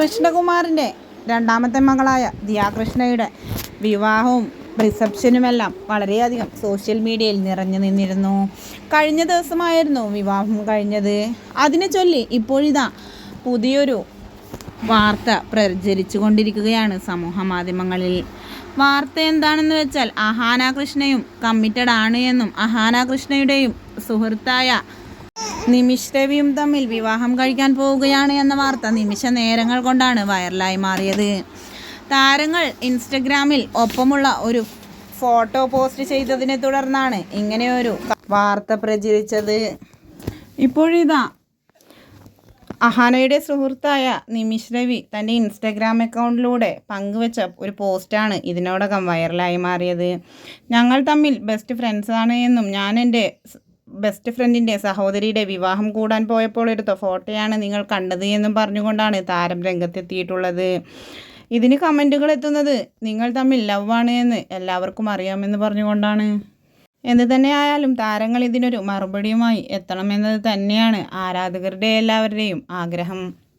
കൃഷ്ണകുമാറിന്റെ രണ്ടാമത്തെ മകളായ ദിയാകൃഷ്ണയുടെ വിവാഹവും റിസപ്ഷനുമെല്ലാം വളരെയധികം സോഷ്യൽ മീഡിയയിൽ നിറഞ്ഞു നിന്നിരുന്നു. കഴിഞ്ഞ ദിവസമായിരുന്നു വിവാഹം കഴിഞ്ഞത്. അതിനെ ചൊല്ലി ഇപ്പോഴിതാ പുതിയൊരു വാർത്ത പ്രചരിച്ചു കൊണ്ടിരിക്കുകയാണ് സമൂഹ മാധ്യമങ്ങളിൽ. വാർത്ത എന്താണെന്ന് വെച്ചാൽ അഹാന കൃഷ്ണയും കമ്മിറ്റഡ് ആണ് എന്നും അഹാന കൃഷ്ണയുടെയും സുഹൃത്തായ നിമിഷ് രവിയും തമ്മിൽ വിവാഹം കഴിക്കാൻ പോവുകയാണ് എന്ന വാർത്ത നിമിഷ നേരങ്ങൾ കൊണ്ടാണ് വൈറലായി മാറിയത്. താരങ്ങൾ ഇൻസ്റ്റഗ്രാമിൽ ഒപ്പമുള്ള ഒരു ഫോട്ടോ പോസ്റ്റ് ചെയ്തതിനെ തുടർന്നാണ് ഇങ്ങനെയൊരു വാർത്ത പ്രചരിച്ചത്. ഇപ്പോഴിതാ അഹാനയുടെ സുഹൃത്തായ നിമിഷ് രവി തന്റെ ഇൻസ്റ്റഗ്രാം അക്കൗണ്ടിലൂടെ പങ്കുവച്ച ഒരു പോസ്റ്റാണ് ഇതിനോടകം വൈറലായി മാറിയത്. ഞങ്ങൾ തമ്മിൽ ബെസ്റ്റ് ഫ്രണ്ട്സാണ് എന്നും ഞാൻ എന്റെ ബെസ്റ്റ് ഫ്രണ്ടിന്റെ സഹോദരിയുടെ വിവാഹം കൂടാൻ പോയപ്പോൾ എടുത്ത ഫോട്ടോയാണ് നിങ്ങൾ കണ്ടത് എന്നും പറഞ്ഞുകൊണ്ടാണ് താരം രംഗത്തെത്തിയിട്ടുള്ളത്. ഇതിന് കമന്റുകൾ എത്തുന്നത് നിങ്ങൾ തമ്മിൽ ലവാണ് എന്ന് എല്ലാവർക്കും അറിയാമെന്ന് പറഞ്ഞുകൊണ്ടാണ്. എന്ത് തന്നെയായാലും താരങ്ങൾ ഇതിനൊരു മറുപടിയുമായി എത്തണമെന്നത് തന്നെയാണ് ആരാധകരുടെ എല്ലാവരുടെയും ആഗ്രഹം.